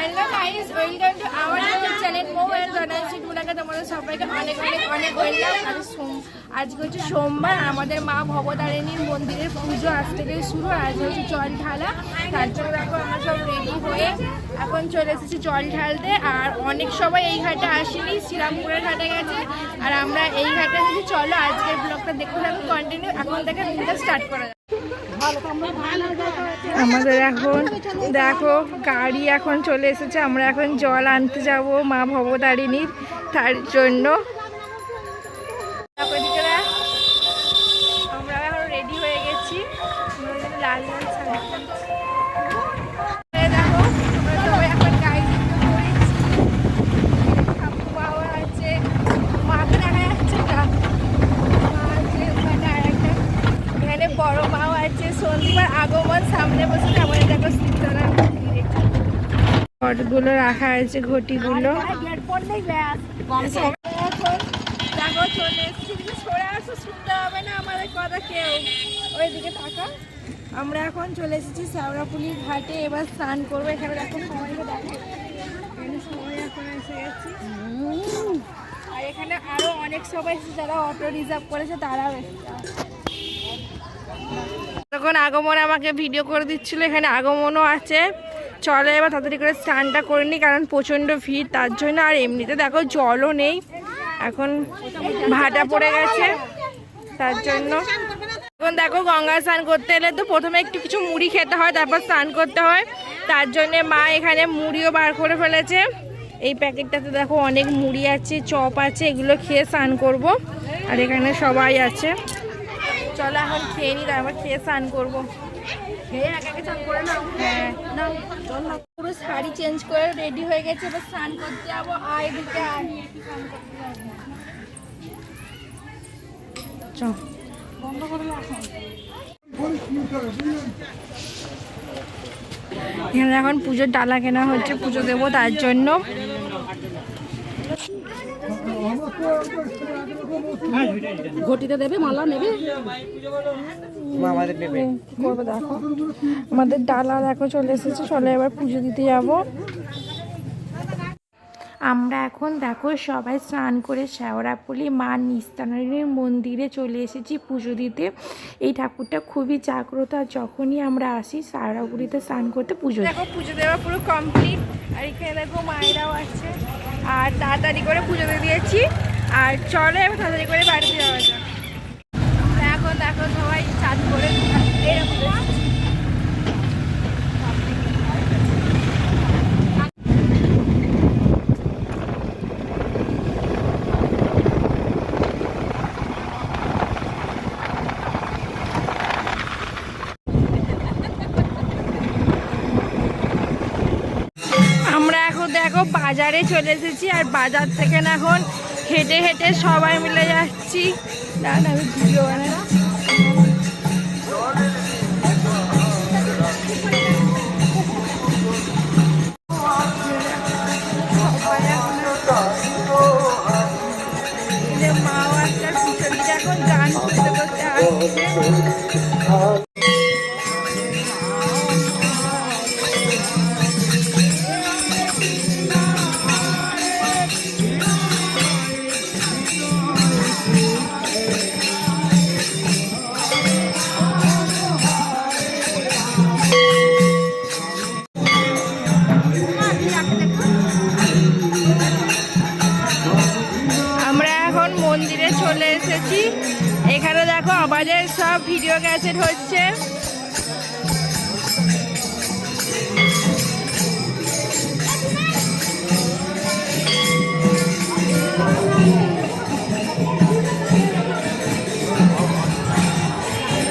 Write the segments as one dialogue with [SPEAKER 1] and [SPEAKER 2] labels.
[SPEAKER 1] Hello guys welcome to our YouTube channel mobile ডোনাশন গুলাকে তোমাদের সবাইকে অনেক অনেক অনেক ওয়েলকাম আজ সোম আজকে হচ্ছে সোমবার, আমাদের মা ভবতারিণীর মন্দিরের পুজো আজ থেকে শুরু আজ হচ্ছে জল ঢালা। তার জন্য দেখো আমরা সব রেডি হয়ে এখন চলে এসেছি জল ঢালতে। আর অনেক সবাই এই ঘাটে আসেনি, শ্রীরামপুরের ঘাটে গেছে। আর আমরা এই ঘাটে এসেছি চলো আজকের ব্লগটা দেখতে থাকো কন্টিনিউ এখন থেকে স্টার্ট করা আমাদের এখন দেখো, গাড়ি এখন চলে এসেছে। আমরা এখন জল আনতে যাব মা ভবতারিণীর, তার জন্য। কথা কেউ। ওইদিকে টাকা আমরা এখন চলে এসেছি শ্যাওড়াপুলির ঘাটে। এবার স্নান করব। এখানে দেখো সবাইকে দেখো। এখানে সবাই এখন এসে গেছি। আর এখানে আরও অনেক সবাই এসেছে। যারা অটো রিজার্ভ করেছে তারাও এসেছে। তখন আগমন আমাকে ভিডিও করে দিচ্ছিল। এখানে আগমনও আছে। চলে, এবার তাড়াতাড়ি করে স্নানটা করে নিই কারণ প্রচণ্ড ভিড়, তার জন্য আর এমনিতে দেখো জলও নেই। এখন ভাটা পড়ে গেছে, তার জন্য। এখন দেখো গঙ্গা স্নান করতে এলে তো প্রথমে একটু কিছু মুড়ি খেতে হয়, তারপর স্নান করতে হয়। তার জন্য মা এখানে মুড়িও বার করে ফেলেছে। এই প্যাকেটটাতে দেখো অনেক মুড়ি আছে, চপ আছে, এগুলো খেয়ে স্নান করব। আর এখানে সবাই আছে। চলো এখন খেয়ে নি, তারপর খেয়ে স্নান করব। খেয়ে করে নাও। হ্যাঁ। নাও চল না পুরো শাড়ি চেঞ্জ করে রেডি হয়ে গেছে এবার স্নান করতে যাব। আয় দিকে আয়। স্নান করতে যাব। চল বন্ধ করে এখন পুজোর ডালা কেনা হচ্ছে পুজো দেবো তার জন্য।
[SPEAKER 2] ঘটিতে দেবে মালা নেবে?
[SPEAKER 1] করব দেখো। আমাদের ডালা দেখো চলে এসেছে। চলে এবার পুজো দিতে যাব। আমরা এখন দেখো সবাই স্নান করে শ্যাওড়াপুলি মা নিস্তানারিণীর মন্দিরে চলে এসেছি পুজো দিতে। এই ঠাকুরটা খুবই জাগ্রত আর যখনই আমরা আসি শ্যাওড়াপুলিতে স্নান করতে পুজো দেখো পুজো দেওয়া পুরো কমপ্লিট আর এখানে দেখো মায়েরাও আছে। আর তাড়াতাড়ি করে পুজো দিয়ে দিয়েছি। আর চলে তাড়াতাড়ি করে বাড়িতে যাওয়া যাক। দেখো দেখো সবাই চাঁদ করে এরকম আমরা এখন দেখো বাজারে চলে এসেছি আর বাজার থেকে না এখন হেঁটে হেঁটে সবাই মিলে যাচ্ছি। দাঁড়ান, আমি ভিডিও পিছন এখন গান করতে করতে আসছে আমাদের সব ভিডিও ক্যাসেট হচ্ছে।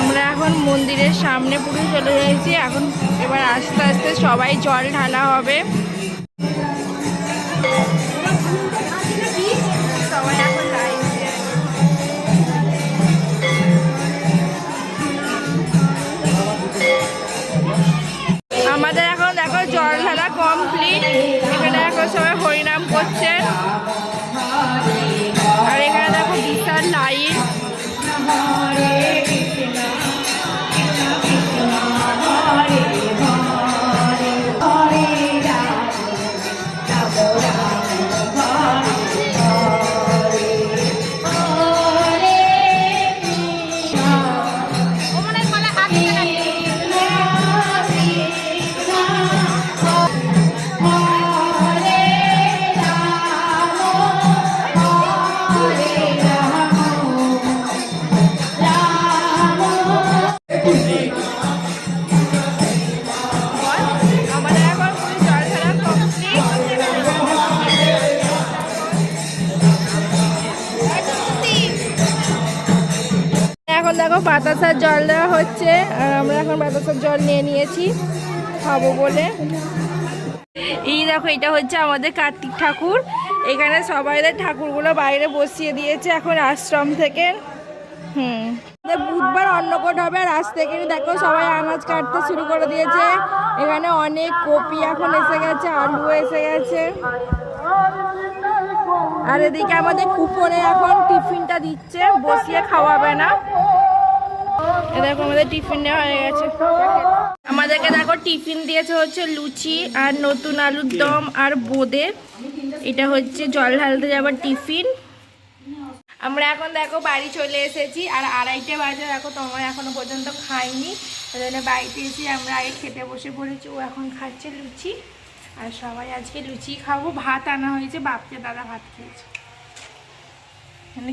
[SPEAKER 1] আমরা এখন মন্দিরের সামনে পুরো চলে যাচ্ছি। এখন এবার আস্তে আস্তে সবাই জল ঢালা হবে। বাতাসার জল দেওয়া হচ্ছে। আর আমরা এখন বাতাসার জল নিয়ে নিয়েছি, খাব বলে। এই দেখো, এটা হচ্ছে আমাদের কার্তিক ঠাকুর। এখানে সবাইদের ঠাকুরগুলো বাইরে বসিয়ে দিয়েছে এখন আশ্রম থেকে। হুম। বুধবার অন্নকট হবে, আর আজ থেকে দেখো, সবাই আনাজ কাটতে শুরু করে দিয়েছে। এখানে অনেক কপি এখন এসে গেছে আলু এসে গেছে। আর এদিকে আমাদের কুপনে এখন টিফিনটা দিচ্ছে, বসিয়ে খাওয়াবে না। দেখো আমাদের টিফিন নেওয়া হয়ে গেছে। আমাদেরকে দেখো টিফিন দিয়েছে হচ্ছে লুচি আর নতুন আলুর দম আর বোঁদে। এটা হচ্ছে জল ঢালতে যাবার টিফিন। আমরা এখন দেখো বাড়ি চলে এসেছি আর আড়াইটে বাজে, দেখো তোমার এখনও পর্যন্ত খাইনি। ওই বাড়িতে এসে আমরা আগে খেতে বসে পড়েছি, ও এখন খাচ্ছে লুচি। আর সবাই আজকে লুচি খাব, ভাত আনা হয়েছে, বাপকে দাদা ভাত খেয়েছে।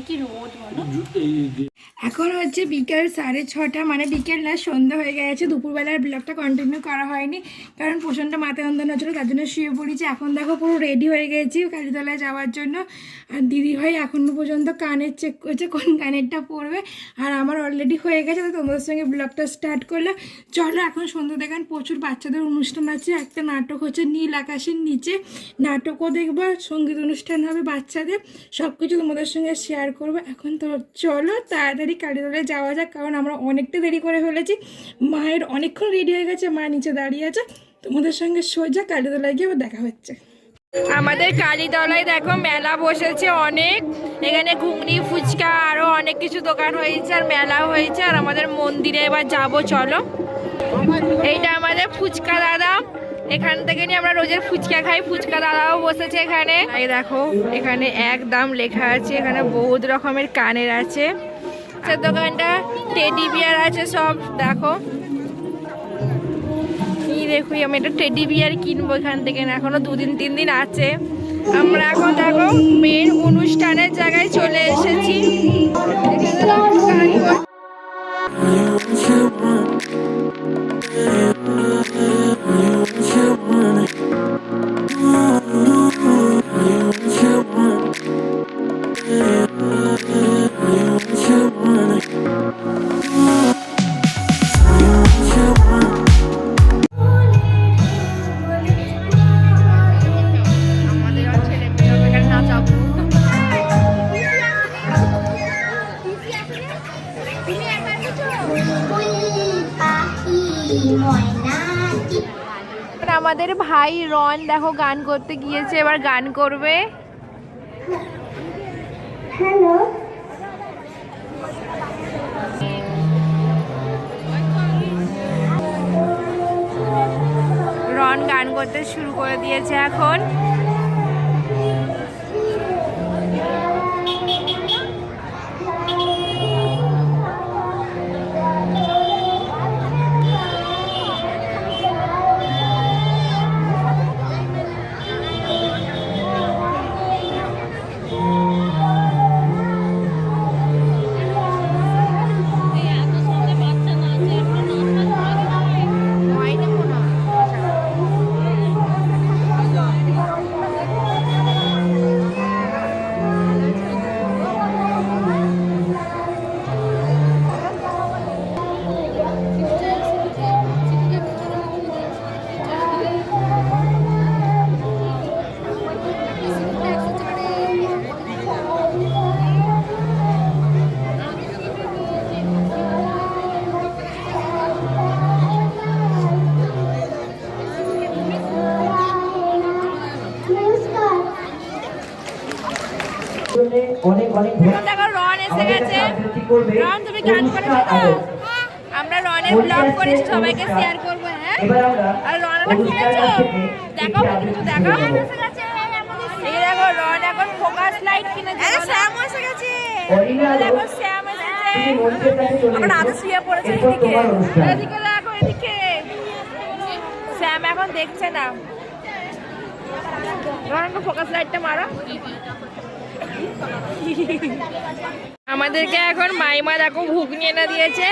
[SPEAKER 1] কি বলো? এখন হচ্ছে বিকেল সাড়ে ছটা মানে বিকেল না, সন্ধ্যা হয়ে গেছে। দুপুরবেলার ব্লগটা কন্টিনিউ করা হয়নি, কারণ প্রচণ্ড মাথা যন্ত্রণা হচ্ছিল, তার জন্য শুয়ে পড়েছি। এখন দেখো পুরো রেডি হয়ে গেছি কালীতলায় যাওয়ার জন্য। আর দিদি ভাই এখনও পর্যন্ত কানের চেক করছে কোন কানেরটা পড়বে আর আমার অলরেডি হয়ে গেছে, তো তোমাদের সঙ্গে ব্লগটা স্টার্ট করলাম। চলো এখন সন্ধ্যা দেখান প্রচুর বাচ্চাদের অনুষ্ঠান আছে। একটা নাটক হচ্ছে নীল আকাশের নিচে। নাটকও দেখব, সংগীত অনুষ্ঠান হবে বাচ্চাদের। সব কিছু তোমাদের সঙ্গে শেয়ার করব। এখন তো চলো তাড়াতাড়ি কালীতলায় যাওয়া যাক, কারণ আমরা অনেকটা দেরি করে ফেলেছি। মায়ের অনেকক্ষণ রেডি হয়ে গেছে, মা নিচে দাঁড়িয়ে আছে। তোমাদের সঙ্গে সোজা কালীতলায় গিয়ে দেখা হচ্ছে। আমাদের কালীতলায় দেখো মেলা বসেছে অনেক। এখানে ঘুগনি, ফুচকা আরও অনেক কিছু দোকান হয়েছে আর মেলা হয়েছে। আর আমাদের মন্দিরে এবার যাব, চলো। এইটা আমাদের ফুচকা দাদা। এখান থেকে নিয়ে আমরা রোজের ফুচকা খাই। ফুচকা দাদাও বসেছে এখানে। এই দেখো, এখানে এক দাম লেখা আছে, এখানে বহুত রকমের কানের আছে। দোকানটা টেডি বিয়ার আছে সব, দেখো। দেখো, আমি একটা টেডি বিয়ার কিনবো এখান থেকে না, এখনও দুদিন, তিন দিন আছে। আমরা এখন দেখো মেন অনুষ্ঠানের জায়গায় চলে এসেছি। আমাদের দেখো গান করতে গিয়েছে এবার গান করবে।
[SPEAKER 3] হ্যালো।
[SPEAKER 1] রন গান করতে শুরু করে দিয়েছে এখন। দেখো রন এসে গেছে। রন তুমি গান করেছ তো আমরা রনের ব্লগ করেছি সবাইকে শেয়ার করব হ্যাঁ?
[SPEAKER 3] এবার আমরা
[SPEAKER 1] আর রনটা কিনেছো দেখো কিছু দেখো এই দেখো রন এখন ফোকাস লাইট কিনেছে শ্যাম এসে গেছে। দেখো শ্যাম এসেছে। এখন আদে শুয়ে পড়েছে এদিকে। এদিকে দেখো এদিকে। শ্যাম এখন দেখছে না। রন ফোকাস লাইটটা মারো। আমাদেরকে এখন মাইমা দেখো ঘুগনি এনে দিয়েছে।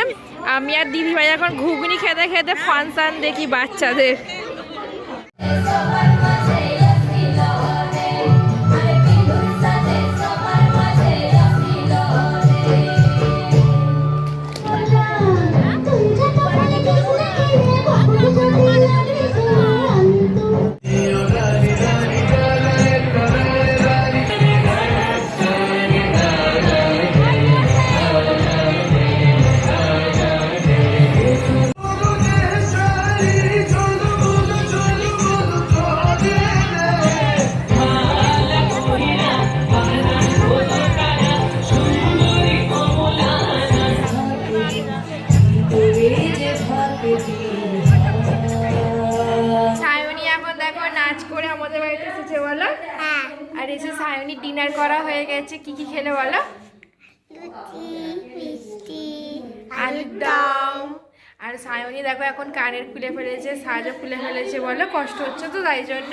[SPEAKER 1] আমি আর দিদিভাই এখন ঘুগনি খেতে খেতে ফানসান দেখি বাচ্চাদের। ডিনার করা হয়ে গেছে। কি কি খেলে বলো? আলুর দম। আর সায়নি দেখো এখন কানের খুলে ফেলেছে সাজও খুলে ফেলেছে বলো কষ্ট হচ্ছে তো তাই জন্য।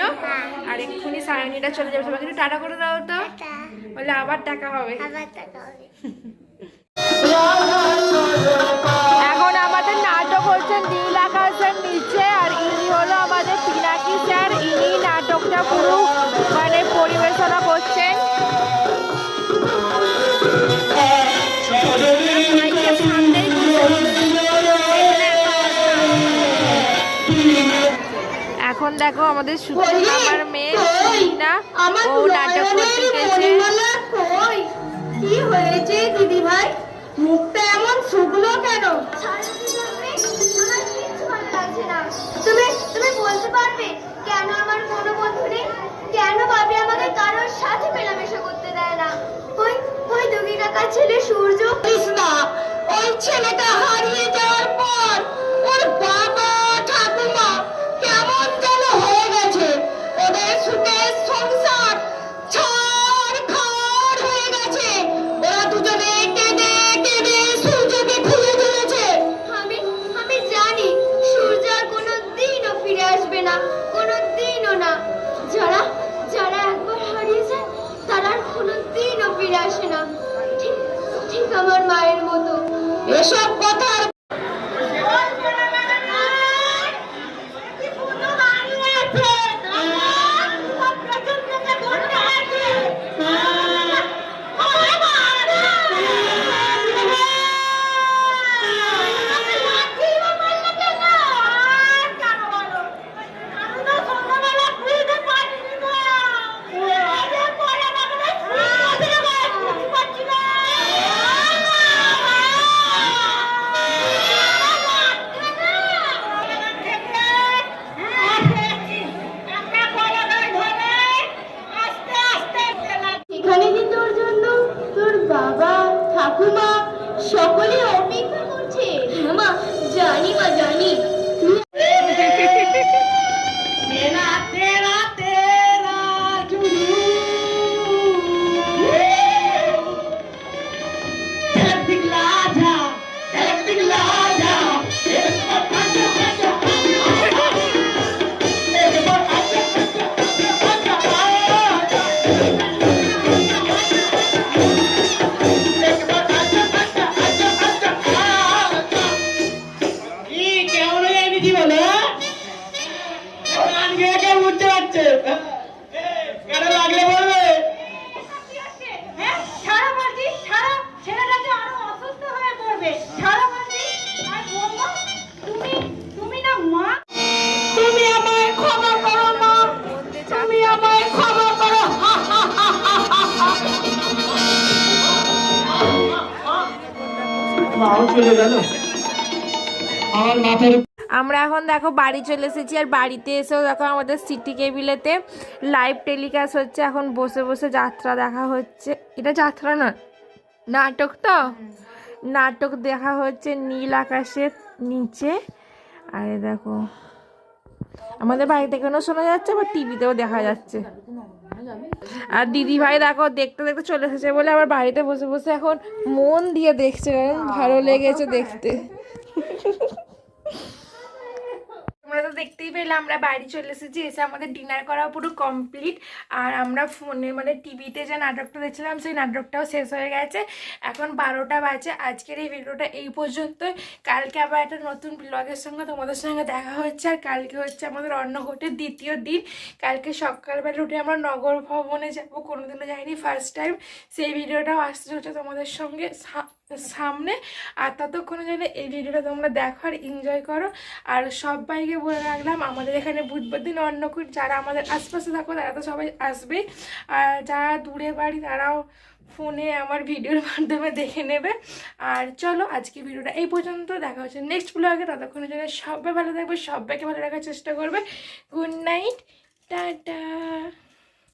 [SPEAKER 1] আর এক্ষুনি সায়নিটা চলে যাবে সবাইকে একটু টাটা করে দাও তো। বলে আবার টাকা হবে। এখন আমাদের নাটক নীল আকাশের নিচে আর ইনি হলো আমাদের পিনাকি স্যার। ইনি নাটকটা পুরো মানে পরিবেশনা করছেন এখন দেখো আমাদের আমার মেয়ে ও নাটক করতে গেছে।
[SPEAKER 3] কি হয়েছে দিদি ভাই মুখটা এমন শুকনো কেন? তুমি তুমি বলতে পারবে কেন আমার কোনো বন্ধু নেই কেন ভাবি আমাকে কারোর সাথে মেলামেশা করতে দেয় না? ওই ওই দুগি কাকার ছেলে সূর্য। কৃষ্ণা ওই ছেলেটা হারিয়ে যাওয়ার পর ঠাকুমা সকলে অপেক্ষা
[SPEAKER 4] আমার
[SPEAKER 1] এখন দেখো বাড়ি চলে এসেছি আর বাড়িতে এসেও দেখো আমাদের সিটি কেবিলেতে লাইভ টেলিকাস্ট হচ্ছে। এখন বসে বসে যাত্রা দেখা হচ্ছে। এটা যাত্রা নয় নাটক তো? নাটক দেখা হচ্ছে নীল আকাশের নিচে। আর দেখো, আমাদের বাড়ি থেকেও শোনা যাচ্ছে, আবার টিভিতেও দেখা যাচ্ছে। আর দিদি ভাই দেখো, দেখতে দেখতে চলে এসেছে বলে আমার বাড়িতে বসে বসে এখন মন দিয়ে দেখছে, ভালো লেগেছে দেখতে। তোমরা তো দেখতেই পেলে, আমরা বাড়ি চলে এসেছি, এসে আমাদের ডিনার করা পুরো কমপ্লিট আর আমরা ফোনে মানে টিভিতে যে নাটকটা দেখছিলাম, সেই নাটকটাও শেষ হয়ে গেছে। এখন বারোটা বাজে, আজকের এই ভিডিওটা এই পর্যন্তই। কালকে আবার একটা নতুন ব্লগের সঙ্গে তোমাদের সঙ্গে দেখা হচ্ছে, আর কালকে হচ্ছে আমাদের অন্নঘটের দ্বিতীয় দিন। কালকে সকালবেলা উঠে আমরা নগর ভবনে যাব, কোনোদিনও যাইনি ফার্স্ট টাইম সেই ভিডিওটাও আসতে হচ্ছে তোমাদের সঙ্গে। সামনে, আর ততক্ষণে যেন এই ভিডিওটা তোমরা দেখো আর এনজয় করো। আর সবাইকে বলে রাখলাম, আমাদের এখানে বুধবার দিন অন্নকূট, যারা আমাদের আশপাশে থাকো তারা তো সবাই আসবে। আর যারা দূরে বাড়ি তারাও ফোনে আমার ভিডিওর মাধ্যমে দেখে নেবে। আর চলো আজকে ভিডিওটা এই পর্যন্ত, দেখা হচ্ছে নেক্সট ব্লগে ততক্ষণের জন্য সবাই ভালো থাকবে, সবাইকে ভালো রাখার চেষ্টা করবে। Good night tata.